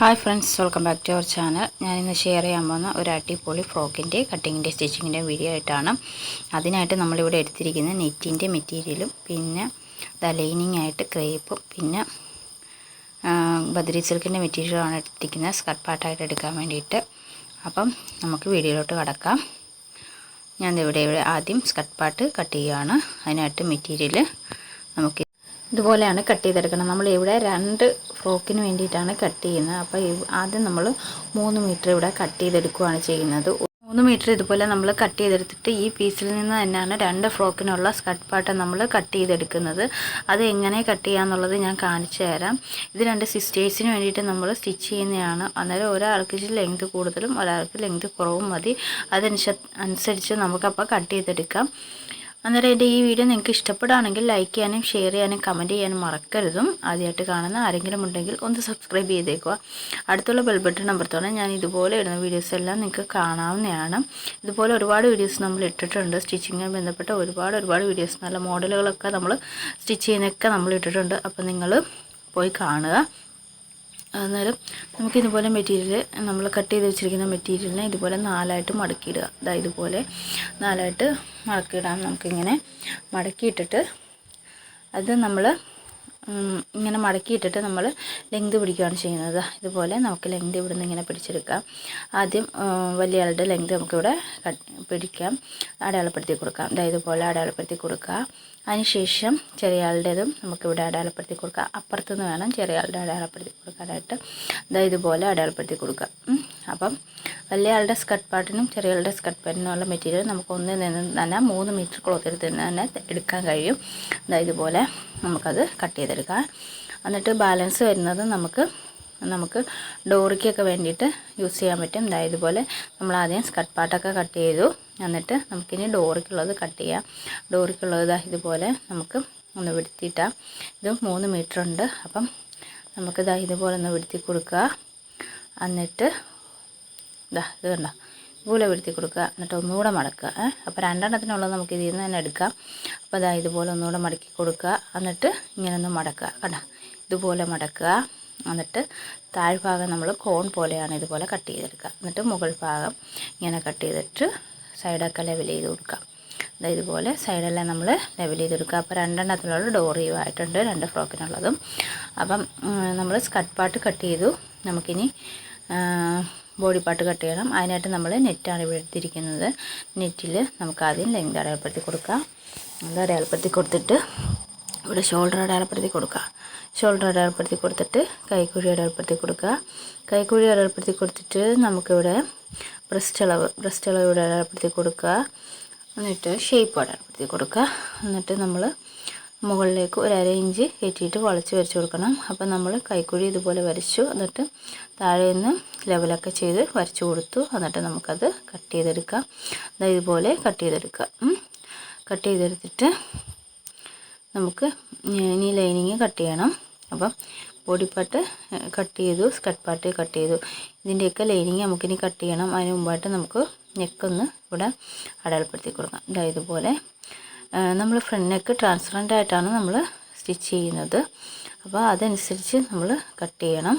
Hi friends welcome back to our channel ഞാനിന്ന് share ചെയ്യാൻ പോകുന്ന ഒരു അടിപൊളി ഫ്രോക്കിന്റെ കട്ടിങ്ങിന്റെ സ്റ്റിച്ചിങ്ങിന്റെ വീഡിയോ ആയിട്ടാണ്. അതിനായിട്ട് നമ്മളിവിടെ എടുത്തിരിക്കുന്നത് നെറ്റിന്റെ മെറ്റീരിയലും പിന്നെ ദ ലൈനിങ് ആയിട്ട് ക്രേപ്പും പിന്നെ ബദ്രി സിൽക്കിന്റെ മെറ്റീരിയലുമാണ് എടുത്തിരിക്കുന്നത്. സ്കർട്ട് പാർട്ടായിട്ട് എടുക്കാൻ വേണ്ടിയിട്ട്. അപ്പം നമുക്ക് വീഡിയോയിലോട്ട് കടക്കാം. ഞാൻ ഇവിടെ ഇവിടെ ആദ്യം സ്കർട്ട് പാർട്ട് കട്ട് ചെയ്യുകയാണ്. അതിനായിട്ട് മെറ്റീരിയൽ നമുക്ക് ഇതുപോലെയാണ് കട്ട് ചെയ്തെടുക്കണം നമ്മൾ ഇവിടെ രണ്ട് ഫ്രോക്കിന് വേണ്ടിയിട്ടാണ് കട്ട് ചെയ്യുന്നത്. അപ്പോൾ ആദ്യം നമ്മൾ മൂന്ന് മീറ്റർ ഇവിടെ കട്ട് ചെയ്തെടുക്കുകയാണ് ചെയ്യുന്നത്. മൂന്ന് മീറ്റർ ഇതുപോലെ നമ്മൾ കട്ട് ചെയ്തെടുത്തിട്ട് ഈ പീസിൽ നിന്ന് തന്നെയാണ് രണ്ട് ഫ്രോക്കിനുള്ള സ്കട്ട് പാട്ട് നമ്മൾ കട്ട് ചെയ്തെടുക്കുന്നത്. അത് എങ്ങനെ കട്ട് ചെയ്യാന്നുള്ളത് ഞാൻ കാണിച്ചു തരാം. ഇത് രണ്ട് സിസ്റ്റേഴ്സിന് വേണ്ടിയിട്ട് നമ്മൾ സ്റ്റിച്ച് ചെയ്യുന്നതാണ്. അന്നേരം ഒരാൾക്ക് ലെങ്ത് കൂടുതലും ഒരാൾക്ക് ലെങ്ത് കുറവും മതി. അതനുസരിച്ച് നമുക്കപ്പോൾ കട്ട് ചെയ്തെടുക്കാം. അന്നേരം എന്റെ ഈ വീഡിയോ നിങ്ങൾക്ക് ഇഷ്ടപ്പെടുകയാണെങ്കിൽ ലൈക്ക് ചെയ്യാനും ഷെയർ ചെയ്യാനും കമന്റ് ചെയ്യാനും മറക്കരുതും. ആദ്യമായിട്ട് കാണുന്ന ആരെങ്കിലും ഉണ്ടെങ്കിൽ ഒന്ന് സബ്സ്ക്രൈബ് ചെയ്തേക്കുക. അടുത്തുള്ള ബെൽബട്ടൺ നമ്പർത്തോടെ ഞാൻ ഇതുപോലെ ഇടുന്ന വീഡിയോസ് എല്ലാം നിങ്ങൾക്ക് കാണാവുന്നതാണ്. ഇതുപോലെ ഒരുപാട് വീഡിയോസ് നമ്മൾ ഇട്ടിട്ടുണ്ട്. സ്റ്റിച്ചിങ്ങുമായി ബന്ധപ്പെട്ട ഒരുപാട് ഒരുപാട് വീഡിയോസ് നല്ല മോഡലുകളൊക്കെ നമ്മൾ സ്റ്റിച്ച് ചെയ്യുന്നൊക്കെ നമ്മൾ ഇട്ടിട്ടുണ്ട്. അപ്പോൾ നിങ്ങൾ പോയി കാണുക. അന്നേരം നമുക്ക് ഇതുപോലെ മെറ്റീരിയൽ നമ്മൾ കട്ട് ചെയ്ത് വെച്ചിരിക്കുന്ന മെറ്റീരിയലിനെ ഇതുപോലെ നാലായിട്ട് മടക്കിയിടുക. അതാ ഇതുപോലെ നാലായിട്ട് മടക്കിയിടാം. നമുക്കിങ്ങനെ മടക്കിയിട്ടിട്ട് അത് നമ്മൾ ഇങ്ങനെ മടക്കിയിട്ടിട്ട് നമ്മൾ ലെങ്ത് പിടിക്കുകയാണ് ചെയ്യുന്നത്. ഇതുപോലെ നമുക്ക് ലെങ്ത് ഇവിടെ നിന്ന് ഇങ്ങനെ പിടിച്ചെടുക്കാം. ആദ്യം വലിയ ലെങ്ത് നമുക്കിവിടെ പിടിക്കാം. അടയാളപ്പെടുത്തി കൊടുക്കാം. അതായത് ഇതുപോലെ അടയാളപ്പെടുത്തി കൊടുക്കുക. അതിനുശേഷം ചെറിയ ആളുടേതും നമുക്കിവിടെ അടയാളപ്പെടുത്തി കൊടുക്കുക അപ്പുറത്തുനിന്ന് വേണം ചെറിയ ആളുടെ അടയാളപ്പെടുത്തി കൊടുക്കാനായിട്ട്. അതായത് ഇതുപോലെ അടയാളപ്പെടുത്തി കൊടുക്കുക. അപ്പം വലിയ ആളുടെ സ്കർട്ട് പാട്ടിനും ചെറിയ ആളുടെ സ്കർട്ട് പാട്ടിനുള്ള മെറ്റീരിയൽ നമുക്ക് ഒന്നിൽ നിന്ന് തന്നെ മൂന്ന് മീറ്റർ ക്ലോത്തിൽ നിന്ന് തന്നെ എടുക്കാൻ കഴിയും. അതായത് ഇതുപോലെ നമുക്കത് കട്ട് ചെയ്തെടുക്കാം. എന്നിട്ട് ബാലൻസ് വരുന്നത് നമുക്ക് നമുക്ക് ഡോറിക്കൊക്കെ വേണ്ടിയിട്ട് യൂസ് ചെയ്യാൻ പറ്റും. അതായത് ഇതുപോലെ നമ്മൾ ആദ്യം സ്കർട്ട് പാട്ടൊക്കെ കട്ട് ചെയ്തു. എന്നിട്ട് നമുക്കിനി ഡോറിക്കുള്ളത് കട്ട് ചെയ്യാം. ഡോറിക്കുള്ളത് ഇതാ ഇതുപോലെ നമുക്ക് ഒന്ന് വിടുത്തിയിട്ടാം. ഇത് മൂന്ന് മീറ്റർ ഉണ്ട്. അപ്പം നമുക്കിതാ ഇതുപോലെ ഒന്ന് വിടുത്തി കൊടുക്കുക. എന്നിട്ട് ഇതാ ഇത് കണ്ടോ? ഇതുപോലെ വീഴ്ത്തി കൊടുക്കുക എന്നിട്ട് ഒന്നുകൂടെ മടക്കുക അപ്പോൾ രണ്ടെണ്ണത്തിനുള്ളത് നമുക്ക് ഇതിൽ നിന്ന് തന്നെ എടുക്കാം. അപ്പോൾ അതാ ഇതുപോലെ ഒന്നുകൂടെ മടക്കി കൊടുക്കുക എന്നിട്ട് ഇങ്ങനെ ഒന്ന് മടക്കുക കണ്ടോ? ഇതുപോലെ മടക്കുക എന്നിട്ട് താഴ്ഭാഗം നമ്മൾ കോൺ പോലെയാണ് ഇതുപോലെ കട്ട് ചെയ്തെടുക്കുക. എന്നിട്ട് മുകൾ ഭാഗം ഇങ്ങനെ കട്ട് ചെയ്തിട്ട് സൈഡൊക്കെ ലെവൽ ചെയ്ത് കൊടുക്കാം അതായത് ഇതുപോലെ സൈഡെല്ലാം നമ്മൾ ലെവൽ ചെയ്ത് കൊടുക്കുക. അപ്പോൾ രണ്ടെണ്ണത്തിനുള്ള ഡോറിയും ആയിട്ടുണ്ട് രണ്ട് ഫ്രോക്കിനുള്ളതും. അപ്പം നമ്മൾ സ്കട്ട് പാർട്ട് കട്ട് ചെയ്തു. നമുക്കിനി ബോഡി പാർട്ട് കട്ട് ചെയ്യണം. അതിനായിട്ട് നമ്മൾ നെറ്റാണ് ഇവിടെ എടുത്തിരിക്കുന്നത്. നെറ്റിൽ നമുക്ക് ആദ്യം ലെങ്ത് അടയാളപ്പെടുത്തി കൊടുക്കാം. അത് അടയാളപ്പെടുത്തി കൊടുത്തിട്ട് ഇവിടെ ഷോൾഡർ അടയാളപ്പെടുത്തി കൊടുക്കുക ഷോൾഡർ അടയാളപ്പെടുത്തി കൊടുത്തിട്ട് കൈക്കുഴി അടയാളപ്പെടുത്തി കൊടുക്കുക. കൈക്കുഴി അടയാളപ്പെടുത്തി കൊടുത്തിട്ട് നമുക്കിവിടെ ബ്രസ്റ്റ് അളവ് ബ്രസ്റ്റ് അളവ് ഇവിടെ അടയാളപ്പെടുത്തി കൊടുക്കുക. എന്നിട്ട് ഷേപ്പ് അടയാളപ്പെടുത്തി കൊടുക്കുക. എന്നിട്ട് നമ്മൾ മുകളിലേക്ക് ഒരു അര ഇഞ്ച് കയറ്റിയിട്ട് വളച്ച് വരച്ച് കൊടുക്കണം. അപ്പം നമ്മൾ കൈക്കുഴി ഇതുപോലെ വരച്ചു. എന്നിട്ട് താഴെ നിന്ന് ലെവലൊക്കെ ചെയ്ത് വരച്ചു കൊടുത്തു. എന്നിട്ട് നമുക്കത് കട്ട് ചെയ്തെടുക്കാം. അതായത് ഇതുപോലെ കട്ട് ചെയ്തെടുക്കാം. കട്ട് ചെയ്തെടുത്തിട്ട് നമുക്ക് ഇനി ലൈനിങ് കട്ട് ചെയ്യണം. അപ്പം ബോഡി പാർട്ട് കട്ട് ചെയ്തു സ്കട്ട് പാർട്ട് കട്ട് ചെയ്തു. ഇതിന്റെയൊക്കെ ലൈനിങ് നമുക്കിനി കട്ട് ചെയ്യണം. അതിന് മുമ്പായിട്ട് നമുക്ക് നെക്കൊന്ന് ഇവിടെ അടയാളപ്പെടുത്തി കൊടുക്കാം. ഇതായതുപോലെ നമ്മൾ ഫ്രണ്ട് നെക്ക് ട്രാൻസ്പറന്റ് ആയിട്ടാണ് നമ്മൾ സ്റ്റിച്ച് ചെയ്യുന്നത്. അപ്പോൾ അതനുസരിച്ച് നമ്മൾ കട്ട് ചെയ്യണം.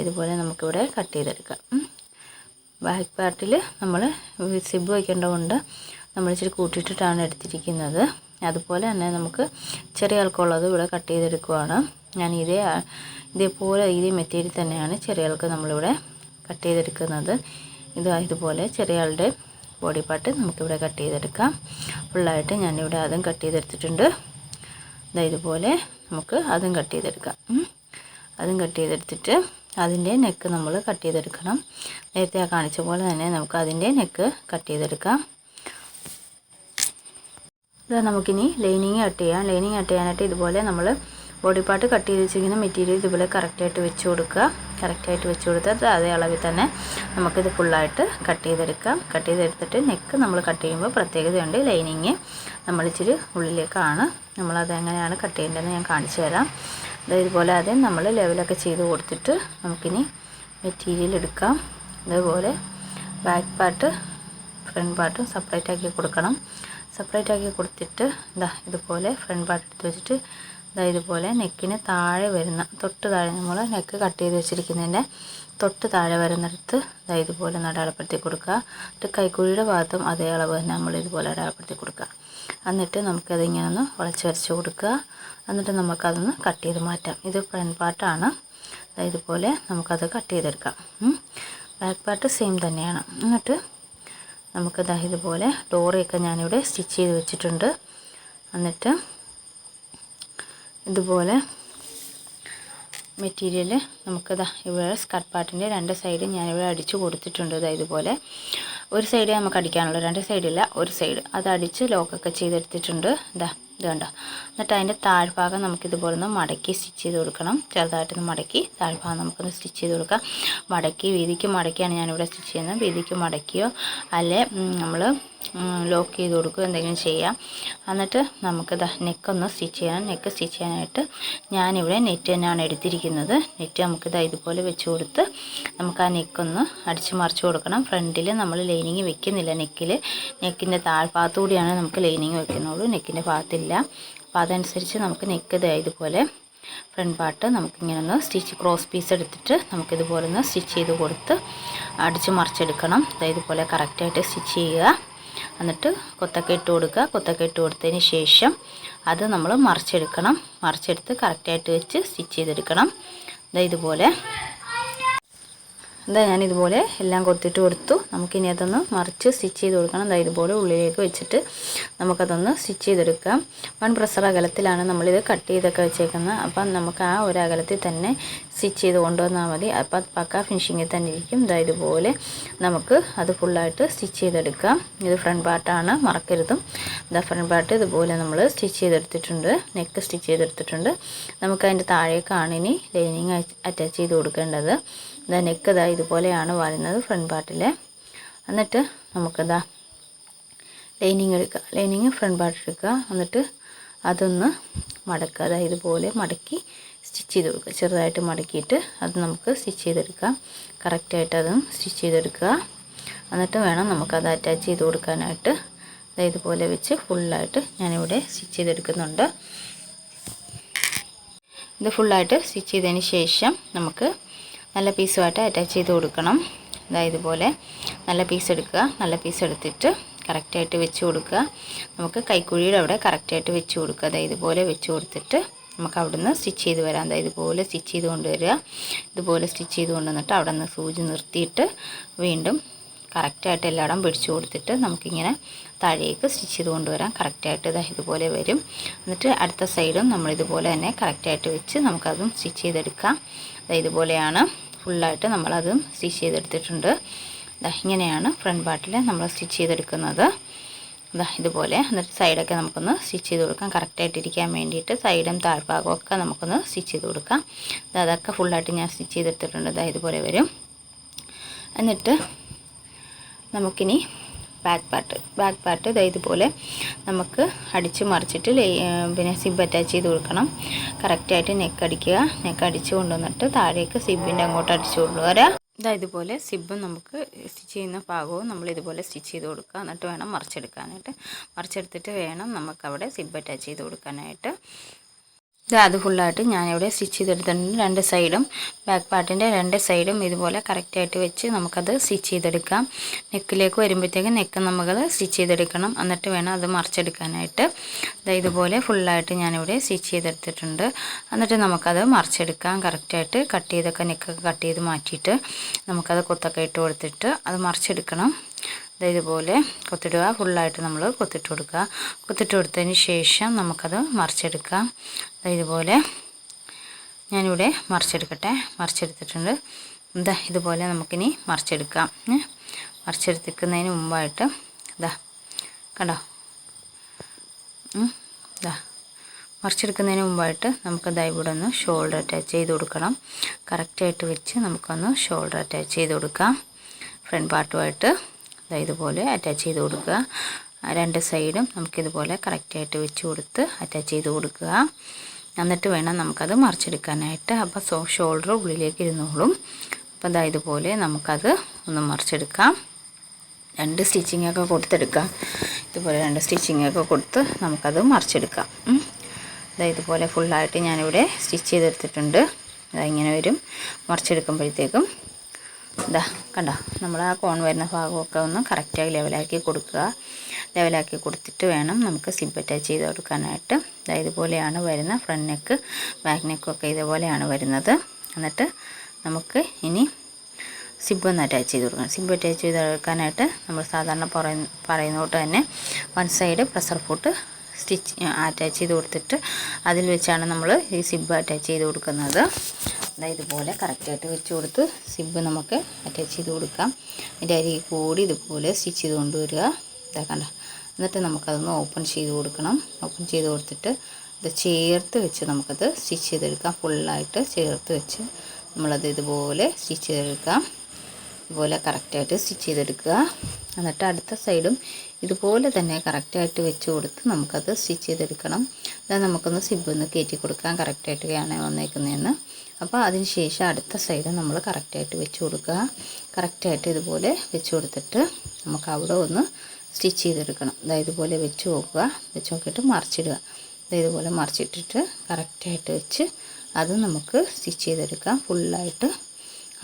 ഇതുപോലെ നമുക്കിവിടെ കട്ട് ചെയ്തെടുക്കാം. ബാക്ക് പാർട്ടിൽ നമ്മൾ സിബ് വയ്ക്കേണ്ടതുകൊണ്ട് നമ്മൾ ഇച്ചിരി കൂട്ടിയിട്ടിട്ടാണ് എടുത്തിരിക്കുന്നത്. അതുപോലെ തന്നെ നമുക്ക് ചെറിയ ആൾക്കുള്ളത് ഇവിടെ കട്ട് ചെയ്തെടുക്കുവാണ്. ഞാൻ ഇതേ ഇതേപോലെ ഇതേ മെറ്റീരിയൽ തന്നെയാണ് ചെറിയ ആൾക്ക് നമ്മളിവിടെ കട്ട് ചെയ്തെടുക്കുന്നത്. ഇത് ഇതുപോലെ ചെറിയ ആളുടെ ബോഡി പാർട്ട് നമുക്കിവിടെ കട്ട് ചെയ്തെടുക്കാം. ഫുള്ളായിട്ട് ഞാനിവിടെ അതും കട്ട് ചെയ്തെടുത്തിട്ടുണ്ട്. ഇതാ ഇതുപോലെ നമുക്ക് അതും കട്ട് ചെയ്തെടുക്കാം. അതും കട്ട് ചെയ്തെടുത്തിട്ട് അതിന്റെ നെക്ക് നമ്മൾ കട്ട് ചെയ്തെടുക്കണം. നേരത്തെ ആ കാണിച്ച പോലെ തന്നെ നമുക്ക് അതിന്റെ നെക്ക് കട്ട് ചെയ്തെടുക്കാം. ഇതാ നമുക്കിനി ലൈനിങ് കട്ട് ചെയ്യാം. ലൈനിങ് കട്ട് ചെയ്യാനായിട്ട് ഇതുപോലെ നമ്മൾ ബോഡി പാർട്ട് കട്ട് ചെയ്ത് വെച്ചിരിക്കുന്ന മെറ്റീരിയൽ ഇതുപോലെ കറക്റ്റായിട്ട് വെച്ച് കൊടുക്കുക. കറക്റ്റായിട്ട് വെച്ച് കൊടുത്തിട്ട് അതേ അളവിൽ തന്നെ നമുക്കിത് ഫുള്ളായിട്ട് കട്ട് ചെയ്തെടുക്കാം. കട്ട് ചെയ്തെടുത്തിട്ട് നെക്ക് നമ്മൾ കട്ട് ചെയ്യുമ്പോൾ പ്രത്യേകതയുണ്ട് ലൈനിങ് നമ്മൾ ഇച്ചിരി ഉള്ളിലേക്കാണ്. നമ്മളത് എങ്ങനെയാണ് കട്ട് ചെയ്യേണ്ടതെന്ന് ഞാൻ കാണിച്ചു തരാം. ഇതുപോലെ ആദ്യം നമ്മൾ ലെവലൊക്കെ ചെയ്ത് കൊടുത്തിട്ട് നമുക്കിനി മെറ്റീരിയൽ എടുക്കാം. അതേപോലെ ബാക്ക് പാർട്ട് ഫ്രണ്ട് പാർട്ടും സെപ്പറേറ്റ് ആക്കി കൊടുക്കണം. സെപ്പറേറ്റ് ആക്കി കൊടുത്തിട്ട് ഇതാ ഇതുപോലെ ഫ്രണ്ട് പാർട്ട് എടുത്ത് വെച്ചിട്ട് ഇതുപോലെ നെക്കിന് താഴെ വരുന്ന തൊട്ട് താഴെ നമ്മൾ നെക്ക് കട്ട് ചെയ്ത് വെച്ചിരിക്കുന്നതിന്റെ തൊട്ട് താഴെ വരുന്നിടത്ത് ഇതാ ഇതുപോലെ ഒന്ന് അടയാളപ്പെടുത്തി കൊടുക്കുക. എന്നിട്ട് കൈക്കുഴിയുടെ ഭാഗത്തും അതേ അളവ് തന്നെ നമ്മൾ ഇതുപോലെ അടയാളപ്പെടുത്തി കൊടുക്കുക. എന്നിട്ട് നമുക്കതിങ്ങനെ ഒന്ന് വളച്ച് വരച്ച് കൊടുക്കുക. എന്നിട്ട് നമുക്കതൊന്ന് കട്ട് ചെയ്ത് മാറ്റാം. ഇത് ഫ്രണ്ട് പാർട്ടാണ്. ഇതുപോലെ നമുക്കത് കട്ട് ചെയ്തെടുക്കാം. ബാക്ക് പാർട്ട് സെയിം തന്നെയാണ്. എന്നിട്ട് നമുക്ക് ഇതുപോലെ ഡോറയൊക്കെ ഞാനിവിടെ സ്റ്റിച്ച് ചെയ്ത് വെച്ചിട്ടുണ്ട്. എന്നിട്ട് ഇതുപോലെ മെറ്റീരിയൽ നമുക്കിതാ ഇവിടെ സ്കർട്ട് പാർട്ടിന്റെ രണ്ട് സൈഡ് ഞാനിവിടെ അടിച്ചു കൊടുത്തിട്ടുണ്ട്. ഇതാ ഇതുപോലെ ഒരു സൈഡ് നമുക്ക് അടിക്കാനുള്ളൂ. രണ്ട് സൈഡില്ല ഒരു സൈഡ് അത് അടിച്ച് ലോക്കൊക്കെ ചെയ്തെടുത്തിട്ടുണ്ട്. ഇതാ ഇത് കണ്ടോ? എന്നിട്ട് അതിന്റെ താഴ്ഭാഗം നമുക്കിതുപോലെ ഒന്ന് മടക്കി സ്റ്റിച്ച് ചെയ്ത് കൊടുക്കണം. ചെറുതായിട്ടൊന്ന് മടക്കി താഴ്ഭാഗം നമുക്കൊന്ന് സ്റ്റിച്ച് ചെയ്ത് കൊടുക്കാം. മടക്കി വീതിക്ക് മടക്കിയാണ് ഞാനിവിടെ സ്റ്റിച്ച് ചെയ്യുന്നത്. വീതിക്ക് മടക്കിയോ അല്ലെ നമ്മൾ ലോക്ക് ചെയ്ത് കൊടുക്കുക എന്തെങ്കിലും ചെയ്യാം. എന്നിട്ട് നമുക്ക് നെക്കൊന്ന് സ്റ്റിച്ച് ചെയ്യണം നെക്ക് സ്റ്റിച്ച് ചെയ്യാനായിട്ട് ഞാനിവിടെ നെറ്റ് തന്നെയാണ് എടുത്തിരിക്കുന്നത്. നെറ്റ് നമുക്കിത് ഇതുപോലെ വെച്ച് കൊടുത്ത് നമുക്ക് ആ നെക്കൊന്ന് അടിച്ച് മറിച്ച് കൊടുക്കണം. ഫ്രണ്ടിൽ നമ്മൾ ലൈനിങ് വെക്കുന്നില്ല നെക്കിൽ നെക്കിന്റെ താഴ്ഭാഗത്തു കൂടിയാണ് നമുക്ക് ലൈനിങ് വെക്കുന്നുള്ളൂ. നെക്കിന്റെ ഭാഗത്തില്ല. അപ്പോൾ അതനുസരിച്ച് നമുക്ക് നെക്ക് ഇതുപോലെ ഫ്രണ്ട് പാർട്ട് നമുക്കിങ്ങനെ ഒന്ന് സ്റ്റിച്ച് ക്രോസ് പീസ് എടുത്തിട്ട് നമുക്കിതുപോലെ ഒന്ന് സ്റ്റിച്ച് ചെയ്ത് കൊടുത്ത് അടിച്ച് മറിച്ചെടുക്കണം. ഇതുപോലെ കറക്റ്റായിട്ട് സ്റ്റിച്ച് ചെയ്യുക. എന്നിട്ട് കൊത്തൊക്കെ ഇട്ട് കൊടുക്കുക. കൊത്തൊക്കെ ഇട്ട് കൊടുത്തതിന് ശേഷം അത് നമ്മൾ മറിച്ചെടുക്കണം. മറിച്ചെടുത്ത് കറക്റ്റായിട്ട് വെച്ച് സ്റ്റിച്ച് ചെയ്തെടുക്കണം. ഇതുപോലെ എന്താ ഞാൻ ഇതുപോലെ എല്ലാം കൊത്തിട്ട് കൊടുത്തു. നമുക്കിനി അതൊന്ന് മറിച്ച് സ്റ്റിച്ച് ചെയ്ത് കൊടുക്കണം. എന്താ ഇതുപോലെ ഉള്ളിലേക്ക് വെച്ചിട്ട് നമുക്കതൊന്ന് സ്റ്റിച്ച് ചെയ്തെടുക്കാം. വൺ പ്രസർ അകലത്തിലാണ് നമ്മളിത് കട്ട് ചെയ്തൊക്കെ വെച്ചേക്കുന്നത്. അപ്പം നമുക്ക് ആ ഒരു അകലത്തിൽ തന്നെ സ്റ്റിച്ച് ചെയ്ത് കൊണ്ടുവന്നാൽ മതി. അപ്പം പക്ക ഫിനിഷിങ്ങിൽ തന്നെ ഇരിക്കും. ഇതാ ഇതുപോലെ നമുക്ക് അത് ഫുള്ളായിട്ട് സ്റ്റിച്ച് ചെയ്തെടുക്കാം. ഇത് ഫ്രണ്ട് പാർട്ടാണ്. മറക്കരുതും. ഇതാ ഫ്രണ്ട് പാർട്ട് ഇതുപോലെ നമ്മൾ സ്റ്റിച്ച് ചെയ്തെടുത്തിട്ടുണ്ട്. നെക്ക് സ്റ്റിച്ച് ചെയ്തെടുത്തിട്ടുണ്ട്. നമുക്ക് അതിന്റെ താഴേക്കാണ് ഇനി ലൈനിങ് അറ്റാച്ച് ചെയ്ത് കൊടുക്കേണ്ടത്. ഇതാ നെക്ക് ഇതാ ഇതുപോലെയാണ് വരുന്നത് ഫ്രണ്ട് പാർട്ടിൽ എന്നിട്ട് നമുക്കിതാ ലൈനിങ് എടുക്കുക ലൈനിങ് ഫ്രണ്ട് പാർട്ട് എടുക്കുക എന്നിട്ട് അതൊന്ന് മടക്കുക. അതായത് ഇതുപോലെ മടക്കി സ്റ്റിച്ച് ചെയ്ത് കൊടുക്കുക. ചെറുതായിട്ട് മടക്കിയിട്ട് അത് നമുക്ക് സ്റ്റിച്ച് ചെയ്തെടുക്കാം. കറക്റ്റായിട്ട് അതും സ്റ്റിച്ച് ചെയ്തെടുക്കുക. എന്നിട്ട് വേണം നമുക്കത് അറ്റാച്ച് ചെയ്ത് കൊടുക്കാനായിട്ട്. അതായത് ഇതുപോലെ വെച്ച് ഫുള്ളായിട്ട് ഞാനിവിടെ സ്റ്റിച്ച് ചെയ്തെടുക്കുന്നുണ്ട്. ഇത് ഫുള്ളായിട്ട് സ്റ്റിച്ച് ചെയ്തതിന് ശേഷം നമുക്ക് നല്ല പീസുമായിട്ട് അറ്റാച്ച് ചെയ്ത് കൊടുക്കണം. അതായത് ഇതുപോലെ നല്ല പീസ് എടുക്കുക. നല്ല പീസ് എടുത്തിട്ട് കറക്റ്റായിട്ട് വെച്ച് കൊടുക്കുക. നമുക്ക് കൈക്കുഴിയുടെ അവിടെ കറക്റ്റായിട്ട് വെച്ച് കൊടുക്കുക. അതായത് ഇതുപോലെ വെച്ച് കൊടുത്തിട്ട് നമുക്ക് അവിടെ നിന്ന് സ്റ്റിച്ച് ചെയ്ത് വരാം. അതായത് ഇതുപോലെ സ്റ്റിച്ച് ചെയ്ത് കൊണ്ടുവരിക ഇതുപോലെ സ്റ്റിച്ച് ചെയ്ത് കൊണ്ടുവന്നിട്ട് അവിടെ നിന്ന് സൂചി നിർത്തിയിട്ട് വീണ്ടും കറക്റ്റായിട്ട് എല്ലായിടം പിടിച്ചു കൊടുത്തിട്ട് നമുക്കിങ്ങനെ താഴേക്ക് സ്റ്റിച്ച് ചെയ്ത് കൊണ്ടുവരാം കറക്റ്റായിട്ട് ഇതാ ഇതുപോലെ വരും. എന്നിട്ട് അടുത്ത സൈഡും നമ്മളിതുപോലെ തന്നെ കറക്റ്റായിട്ട് വെച്ച് നമുക്കതും സ്റ്റിച്ച് ചെയ്തെടുക്കാം. ഇതുപോലെയാണ് ഫുള്ളായിട്ട് നമ്മളതും സ്റ്റിച്ച് ചെയ്തെടുത്തിട്ടുണ്ട്. ഇങ്ങനെയാണ് ഫ്രണ്ട് പാർട്ടിൽ നമ്മൾ സ്റ്റിച്ച് ചെയ്തെടുക്കുന്നത്. ഇതാ ഇതുപോലെ എന്നിട്ട് സൈഡൊക്കെ നമുക്കൊന്ന് സ്റ്റിച്ച് ചെയ്ത് കൊടുക്കാം. കറക്റ്റായിട്ടിരിക്കാൻ വേണ്ടിയിട്ട് സൈഡും താഴ്ഭാഗവും ഒക്കെ നമുക്കൊന്ന് സ്റ്റിച്ച് ചെയ്ത് കൊടുക്കാം. അതൊക്കെ ഫുള്ളായിട്ട് ഞാൻ സ്റ്റിച്ച് ചെയ്തെടുത്തിട്ടുണ്ട്. ഇതാ ഇതുപോലെ വരും. എന്നിട്ട് നമുക്കിനി ബാക്ക് പാർട്ട് ബാക്ക് പാർട്ട് ഇതാ ഇതുപോലെ നമുക്ക് അടിച്ച് മറിച്ചിട്ട് പിന്നെ സിബ് അറ്റാച്ച് ചെയ്ത് കൊടുക്കണം. കറക്റ്റായിട്ട് നെക്ക് അടിക്കുക. നെക്ക് അടിച്ച് കൊണ്ടുവന്നിട്ട് താഴേക്ക് സിബിന്റെ അങ്ങോട്ട് അടിച്ചു കൊണ്ടുവരാം. ഇതാ ഇതുപോലെ സിബ് നമുക്ക് സ്റ്റിച്ച് ചെയ്യുന്ന ഭാഗവും നമ്മൾ ഇതുപോലെ സ്റ്റിച്ച് ചെയ്ത് കൊടുക്കുക. എന്നിട്ട് വേണം മറിച്ചെടുക്കാനായിട്ട്. മറിച്ചെടുത്തിട്ട് വേണം നമുക്കവിടെ സിബ് അറ്റാച്ച് ചെയ്ത് കൊടുക്കാനായിട്ട്. ഇത് അത് ഫുള്ളായിട്ട് ഞാനിവിടെ സ്റ്റിച്ച് ചെയ്തെടുത്തിട്ടുണ്ട് രണ്ട് സൈഡും. ബാക്ക് പാർട്ടിന്റെ രണ്ട് സൈഡും ഇതുപോലെ കറക്റ്റായിട്ട് വെച്ച് നമുക്കത് സ്റ്റിച്ച് ചെയ്തെടുക്കാം. നെക്കിലേക്ക് വരുമ്പോഴത്തേക്കും നെക്ക് നമുക്ക് സ്റ്റിച്ച് ചെയ്തെടുക്കണം. എന്നിട്ട് വേണം അത് മറിച്ചെടുക്കാനായിട്ട്. ഇതുപോലെ ഫുള്ളായിട്ട് ഞാനിവിടെ സ്റ്റിച്ച് ചെയ്തെടുത്തിട്ടുണ്ട്. എന്നിട്ട് നമുക്കത് മറിച്ചെടുക്കാം. കറക്റ്റായിട്ട് കട്ട് ചെയ്തൊക്കെ നെക്കൊക്കെ കട്ട് ചെയ്ത് മാറ്റിയിട്ട് നമുക്കത് കൊത്തൊക്കെ ഇട്ട് കൊടുത്തിട്ട് അത് മറിച്ചെടുക്കണം. ഇതുപോലെ കൊത്തിടുക. ഫുള്ളായിട്ട് നമ്മൾ കൊത്തിട്ട് കൊടുക്കുക. കൊത്തിട്ട് കൊടുത്തതിന് ശേഷം നമുക്കത് മറിച്ചെടുക്കാം. ഇതുപോലെ ഞാനിവിടെ മറിച്ചെടുക്കട്ടെ. മറിച്ചെടുത്തിട്ടുണ്ട്. ഇതാ ഇതുപോലെ നമുക്കിനി മറിച്ചെടുക്കാം. മറിച്ചെടുത്തിക്കുന്നതിന് മുമ്പായിട്ട് ഇതാ കണ്ടോ? ഇതാ മറിച്ചെടുക്കുന്നതിന് മുമ്പായിട്ട് നമുക്ക് ഇവിടെ ഒന്ന് ഷോൾഡർ അറ്റാച്ച് ചെയ്ത് കൊടുക്കണം. കറക്റ്റായിട്ട് വെച്ച് നമുക്കൊന്ന് ഷോൾഡർ അറ്റാച്ച് ചെയ്ത് കൊടുക്കാം. ഫ്രണ്ട് പാർട്ടുമായിട്ട് ഇതുപോലെ അറ്റാച്ച് ചെയ്ത് കൊടുക്കുക. രണ്ട് സൈഡും നമുക്കിതുപോലെ കറക്റ്റായിട്ട് വെച്ച് കൊടുത്ത് അറ്റാച്ച് ചെയ്ത് കൊടുക്കുക. എന്നിട്ട് വേണം നമുക്കത് മറിച്ചെടുക്കാനായിട്ട്. അപ്പോൾ സോ ഷോൾഡർ ഉള്ളിലേക്ക് ഇരുന്നോളും. അപ്പോൾ അതാ ഇതുപോലെ നമുക്കത് ഒന്ന് മറിച്ചെടുക്കാം. രണ്ട് സ്റ്റിച്ചിങ്ങൊക്കെ കൊടുത്തെടുക്കാം. ഇതുപോലെ രണ്ട് സ്റ്റിച്ചിങ്ങൊക്കെ കൊടുത്ത് നമുക്കത് മറിച്ചെടുക്കാം. അതാ ഇതുപോലെ ഫുള്ളായിട്ട് ഞാനിവിടെ സ്റ്റിച്ച് ചെയ്തെടുത്തിട്ടുണ്ട്. അതാ ഇങ്ങനെ വരും. മറിച്ചെടുക്കുമ്പോഴത്തേക്കും ഇതാ കണ്ടോ നമ്മൾ ആ കോൺ വരുന്ന ഭാഗമൊക്കെ ഒന്ന് കറക്റ്റായി ലെവലാക്കി കൊടുക്കുക. ലെവലാക്കി കൊടുത്തിട്ട് വേണം നമുക്ക് സിബ് അറ്റാച്ച് ചെയ്ത് കൊടുക്കാനായിട്ട്. ഇതുപോലെയാണ് വരുന്ന ഫ്രണ്ട് നെക്ക് ബാക്ക് നെക്കൊക്കെ ഇതുപോലെയാണ് വരുന്നത്. എന്നിട്ട് നമുക്ക് ഇനി സിബ് ഒന്ന് അറ്റാച്ച് ചെയ്ത് കൊടുക്കണം. സിബ് അറ്റാച്ച് ചെയ്ത് കൊടുക്കാനായിട്ട് നമ്മൾ സാധാരണ പറയുന്ന പറയുന്നോട്ട് തന്നെ one side pressure foot stitch attach ചെയ്ത് കൊടുത്തിട്ട് അതിൽ വെച്ചാണ് നമ്മൾ ഈ സിബ് അറ്റാച്ച് ചെയ്ത് കൊടുക്കുന്നത്. അതായത് ഇതുപോലെ കറക്റ്റായിട്ട് വെച്ച് കൊടുത്ത് സിബ് നമുക്ക് അറ്റാച്ച് ചെയ്ത് കൊടുക്കാം. അതിന്റെ അരി കൂടി ഇതുപോലെ സ്റ്റിച്ച് ചെയ്ത് കൊണ്ടുവരിക. ഇതാക്കണ്ട കണ്ട? എന്നിട്ട് നമുക്കതൊന്ന് ഓപ്പൺ ചെയ്ത് കൊടുക്കണം. ഓപ്പൺ ചെയ്ത് കൊടുത്തിട്ട് ഇത് ചേർത്ത് വെച്ച് നമുക്കത് സ്റ്റിച്ച് ചെയ്തെടുക്കാം. ഫുള്ളായിട്ട് ചേർത്ത് വെച്ച് നമ്മളത് ഇതുപോലെ സ്റ്റിച്ച് ചെയ്തെടുക്കാം. ഇതുപോലെ കറക്റ്റായിട്ട് സ്റ്റിച്ച് ചെയ്തെടുക്കുക. എന്നിട്ട് അടുത്ത സൈഡും ഇതുപോലെ തന്നെ കറക്റ്റായിട്ട് വെച്ച് കൊടുത്ത് നമുക്കത് സ്റ്റിച്ച് ചെയ്തെടുക്കണം. അത് നമുക്കൊന്ന് സിബൊന്ന് കയറ്റി കൊടുക്കാം കറക്റ്റായിട്ടൊക്കെയാണ് വന്നേക്കുന്നതെന്ന്. അപ്പോൾ അതിന് ശേഷം അടുത്ത സൈഡ് നമ്മൾ കറക്റ്റായിട്ട് വെച്ച് കൊടുക്കുക. കറക്റ്റായിട്ട് ഇതുപോലെ വെച്ച് കൊടുത്തിട്ട് നമുക്ക് അവിടെ ഒന്ന് സ്റ്റിച്ച് ചെയ്തെടുക്കണം. അതായത് ഇതുപോലെ വെച്ച് നോക്കുക. വെച്ച് നോക്കിയിട്ട് മറിച്ചിടുക. അതായത് ഇതുപോലെ മറിച്ചിട്ടിട്ട് കറക്റ്റായിട്ട് വെച്ച് അത് നമുക്ക് സ്റ്റിച്ച് ചെയ്തെടുക്കാം. ഫുള്ളായിട്ട്.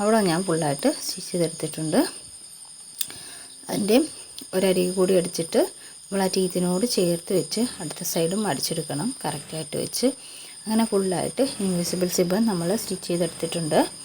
അവിടെ ഞാൻ ഫുള്ളായിട്ട് സ്റ്റിച്ച് ചെയ്തെടുത്തിട്ടുണ്ട്. അതിന്റെ ഒരരി കൂടി അടിച്ചിട്ട് നമ്മൾ ആ ടീത്തിനോട് ചേർത്ത് വെച്ച് അടുത്ത സൈഡും അടിച്ചെടുക്കണം. കറക്റ്റായിട്ട് വെച്ച്. അങ്ങനെ ഫുള്ളായിട്ട് ഇൻവിസിബിൾ സിബ് നമ്മൾ സ്റ്റിച്ച് ചെയ്തെടുത്തിട്ടുണ്ട്.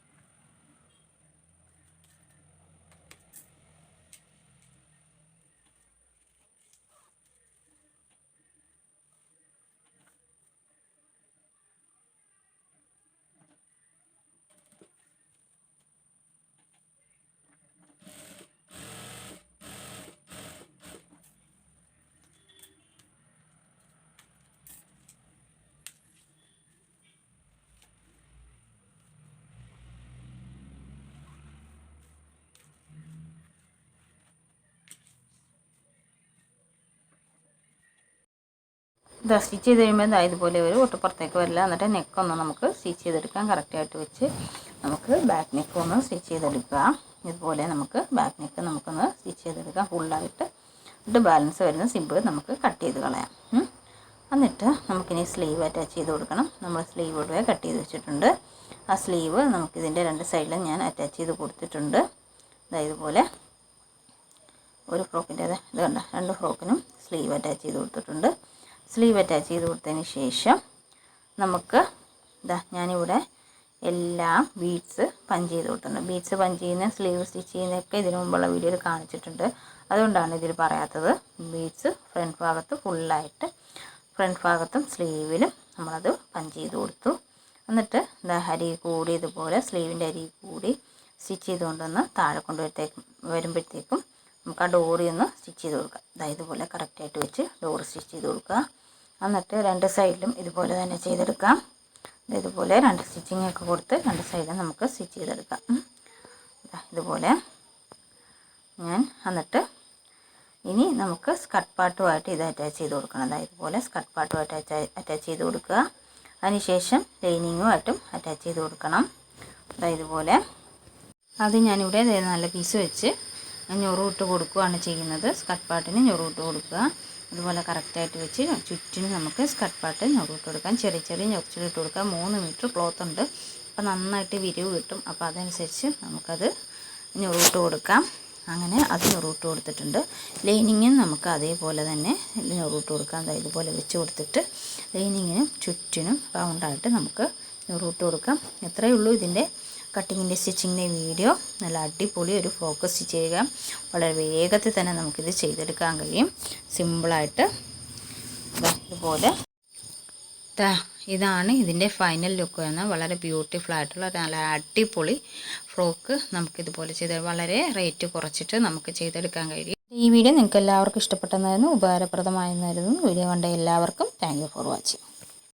ഇത് സ്റ്റിച്ച് ചെയ്ത് കഴിയുമ്പോൾ ഇതാ ഇതുപോലെ ഒരു ഒട്ടപ്പുറത്തേക്ക് വരില്ല. എന്നിട്ട് നെക്കൊന്ന് നമുക്ക് സ്റ്റിച്ച് ചെയ്തെടുക്കാം. കറക്റ്റായിട്ട് വെച്ച് നമുക്ക് ബാക്ക് നെക്ക് ഒന്ന് സ്റ്റിച്ച് ചെയ്തെടുക്കുക. ഇതുപോലെ നമുക്ക് ബാക്ക് നെക്ക് നമുക്കൊന്ന് സ്റ്റിച്ച് ചെയ്തെടുക്കാം. ഫുള്ളായിട്ട് എന്നിട്ട് ബാലൻസ് വരുന്ന സിബ് നമുക്ക് കട്ട് ചെയ്ത് കളയാം. എന്നിട്ട് നമുക്കിനി സ്ലീവ് അറ്റാച്ച് ചെയ്ത് കൊടുക്കണം. നമ്മൾ സ്ലീവ് ഇവിടെ കട്ട് ചെയ്ത് വെച്ചിട്ടുണ്ട്. ആ സ്ലീവ് നമുക്കിതിന്റെ രണ്ട് സൈഡിലും ഞാൻ അറ്റാച്ച് ചെയ്ത് കൊടുത്തിട്ടുണ്ട്. ഇതുപോലെ ഒരു ഫ്രോക്കിന്റെ ഇത് കണ്ട? രണ്ട് ഫ്രോക്കിനും സ്ലീവ് അറ്റാച്ച് ചെയ്ത് കൊടുത്തിട്ടുണ്ട്. സ്ലീവ് അറ്റാച്ച് ചെയ്ത് കൊടുത്തതിന് ശേഷം നമുക്ക് ഇതാ ഞാനിവിടെ എല്ലാം ബീഡ്സ് പഞ്ച് ചെയ്ത് കൊടുത്തിട്ടുണ്ട്. ബീഡ്സ് പഞ്ച് ചെയ്യുന്ന സ്ലീവ് സ്റ്റിച്ച് ചെയ്യുന്നതൊക്കെ ഇതിനു മുമ്പുള്ള വീഡിയോയിൽ കാണിച്ചിട്ടുണ്ട്. അതുകൊണ്ടാണ് ഇതിൽ പറയാത്തത്. ബീഡ്സ് ഫ്രണ്ട് ഭാഗത്ത് ഫുള്ളായിട്ട് ഫ്രണ്ട് ഭാഗത്തും സ്ലീവിലും നമ്മളത് പഞ്ച് ചെയ്ത് കൊടുത്തു. എന്നിട്ട് എന്താ അരി കൂടി ഇതുപോലെ സ്ലീവിന്റെ അരി കൂടി സ്റ്റിച്ച് ചെയ്തുകൊണ്ടൊന്ന് താഴെ കൊണ്ടുവരത്തേക്കും വരുമ്പോഴത്തേക്കും നമുക്ക് ആ ഡോറി ഒന്ന് സ്റ്റിച്ച് ചെയ്ത് കൊടുക്കുക അതായത് ഇതുപോലെ കറക്റ്റായിട്ട് വെച്ച് ഡോർ സ്റ്റിച്ച് ചെയ്ത് കൊടുക്കുക. എന്നിട്ട് രണ്ട് സൈഡിലും ഇതുപോലെ തന്നെ ചെയ്തെടുക്കാം. ഇതുപോലെ രണ്ട് സ്റ്റിച്ചിങ് ഒക്കെ കൊടുത്ത് രണ്ട് സൈഡിലും നമുക്ക് സ്റ്റിച്ച് ചെയ്തെടുക്കാം. ഇതുപോലെ ഞാൻ എന്നിട്ട് ഇനി നമുക്ക് സ്കട്ട് പാട്ടുമായിട്ട് ഇത് അറ്റാച്ച് ചെയ്ത് കൊടുക്കണം. അതായത് ഇതുപോലെ സ്കട്ട് പാട്ടുമായിട്ട് അറ്റാച്ച് ചെയ്ത് കൊടുക്കുക. അതിനുശേഷം ലൈനിങ്ങുമായിട്ടും അറ്റാച്ച് ചെയ്ത് കൊടുക്കണം. അതായത് ഇതുപോലെ. അത് ഞാനിവിടെ നല്ല പീസ് വെച്ച് ഞൊറുവിട്ട് കൊടുക്കുകയാണ് ചെയ്യുന്നത്. സ്കട്ട് പാട്ടിന് ഞൊറൂട്ട് കൊടുക്കുക. അതുപോലെ കറക്റ്റായിട്ട് വെച്ച് ചുറ്റിന് നമുക്ക് സ്കട്ട് പാട്ട് ഞൊറൂട്ട് കൊടുക്കാം. ചെറിയ ചെറിയ ഞൊറിച്ചിലിട്ട് കൊടുക്കാം. മൂന്ന് മീറ്റർ ക്ലോത്ത് ഉണ്ട്. അപ്പോൾ നന്നായിട്ട് വിരിവ് കിട്ടും. അപ്പോൾ അതനുസരിച്ച് നമുക്കത് ഞൊറൂട്ട് കൊടുക്കാം. അങ്ങനെ അത് ഞൊറൂട്ട് കൊടുത്തിട്ടുണ്ട്. ലൈനിങ്ങിന് നമുക്ക് അതേപോലെ തന്നെ ഞൊറൂട്ട് കൊടുക്കാം. ഇതുപോലെ വെച്ച് കൊടുത്തിട്ട് ലൈനിങ്ങിനും ചുറ്റിനും റൗണ്ടായിട്ട് നമുക്ക് ഞൊറൂട്ട് കൊടുക്കാം. എത്രയേ ഉള്ളൂ ഇതിന്റെ കട്ടിങ്ങിന്റെ സ്റ്റിച്ചിങ്ങിന്റെ വീഡിയോ നല്ല അടിപൊളി ഒരു ഫ്രോക്ക് സ്റ്റിച്ച് ചെയ്യുക. വളരെ വേഗത്തിൽ തന്നെ നമുക്കിത് ചെയ്തെടുക്കാൻ കഴിയും. സിമ്പിളായിട്ട് ഇതുപോലെ. ഇതാണ് ഇതിന്റെ ഫൈനൽ ലുക്ക് എന്ന് വളരെ ബ്യൂട്ടിഫുൾ ആയിട്ടുള്ള നല്ല അടിപൊളി ഫ്രോക്ക് നമുക്കിതുപോലെ ചെയ്ത് വളരെ റേറ്റ് കുറച്ചിട്ട് നമുക്ക് ചെയ്തെടുക്കാൻ കഴിയും. ഈ വീഡിയോ നിങ്ങൾക്ക് എല്ലാവർക്കും ഇഷ്ടപ്പെട്ടെന്നായിരുന്നു ഉപകാരപ്രദമായിരുന്നായിരുന്നു വീഡിയോ കണ്ട എല്ലാവർക്കും താങ്ക് ഫോർ വാച്ചിങ്.